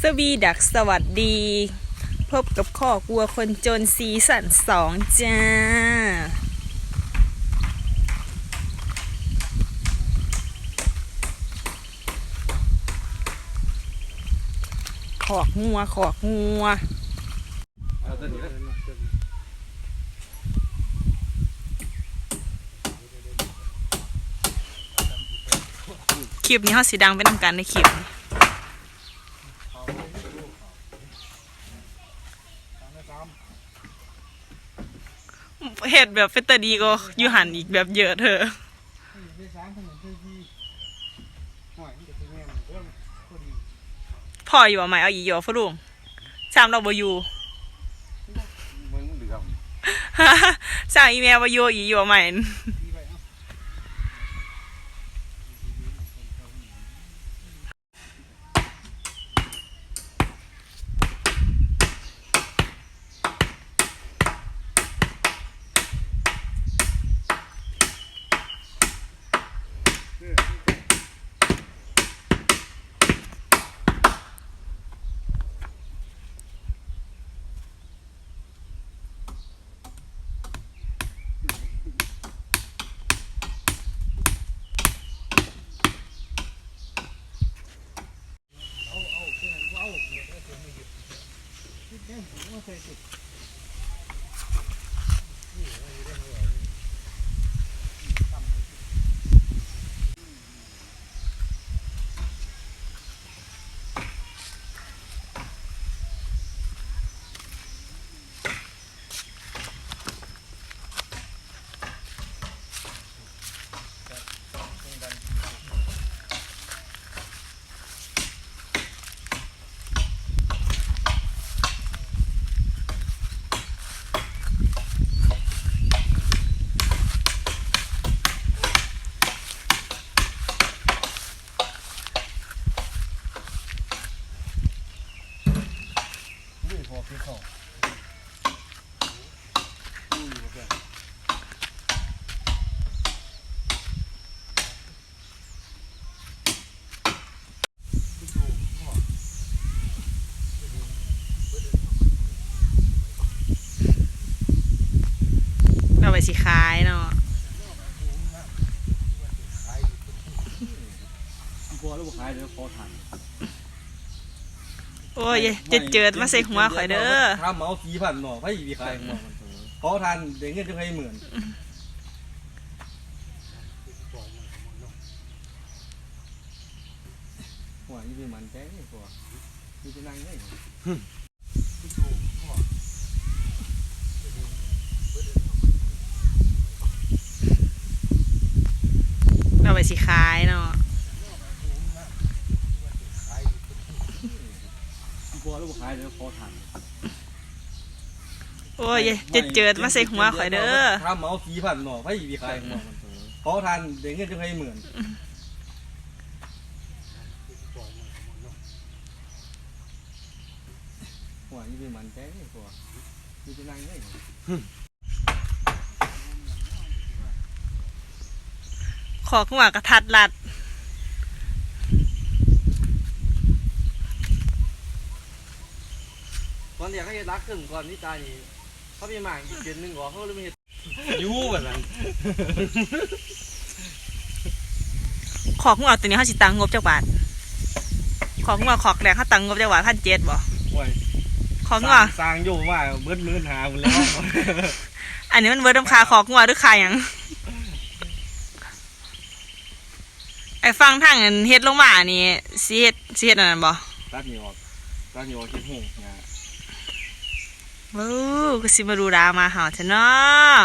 สวีดักสวัสดี พบกับข้อกลัวคนจนซีซั่นสองจ้า ขอกงัว ขอกงัวคลิปนี้เขาสีดังไปนำกันในคลิปนี้ เห็ดแบบเป็นตาดีก็อยู่หันอีกแบบเยอะเถอะได้สามถนนเพื่อที่หน่อยมันจะเป็นแม่นเรื่องพอดีพ่ออยู่ว่าไหมเอาอีกอยู่ฟะลุงสามเราบอยู่มึงเหลือมสร้างอีเมลบอยู่อีกอยู่ว่าไหม ดีไปเอ้า ด้วย พี่เขาเราไปสิขายเนาะกลัวแล้วบุคายเดี๋ยวพอทัน โอ้ยจะเจิดมาใส่หัวข่อยเด้อถ้าเมาสีพันหน่อไพ่มีใครหัวมันพอทันเดี๋ยวเงินจะให้หมื่นหัวนี่เป็นมันแจ้งนี่กว่ามีเป็นนางไงเราไปสิขายเนาะ กลั วแล้วบุคายเดี๋ยวพอทันโอ้ยจะเจิดมาใส่หัวข่อยเด้อถ้าเมาสีพันหน่อไพ่มีใครหัวมันพอทันเดี๋ยวเงินจะให้หมื่นหัวนี่เป็นมันแจ้งนี่กว่ามีเป็นนางไงขอกหัวกระทัดรัด อนเดี๋ยวเขาจะรักถึงก่อนที่ตายนี่เขามีหมางอีกเดือนหนึงก่อนเขาเลยไม่เห็นยูแบบนั้นขอกหัวตัวนี้เขาสิตังงบจักบาทขอกหัวขอกแรงเขาตังงบจักบาทพันเจ็ดบ่โอ้ยขอกสหัวร้างสร้างอยู่ว่าเบิดมือหาคุณแล้ว อันนี้มันเบิร์ดน้ำคาขอกหัวหรือคาหยังไอ้ฟังทางอันเฮ็ดลงมานี่สิเฮ็ดสิเฮ็ดอันนั้นบ่ตัดนี่ออกตัดนี่ออกคิดหงนะ โอ้ก็สิมาดูดามาเห่าเถอะเนาะ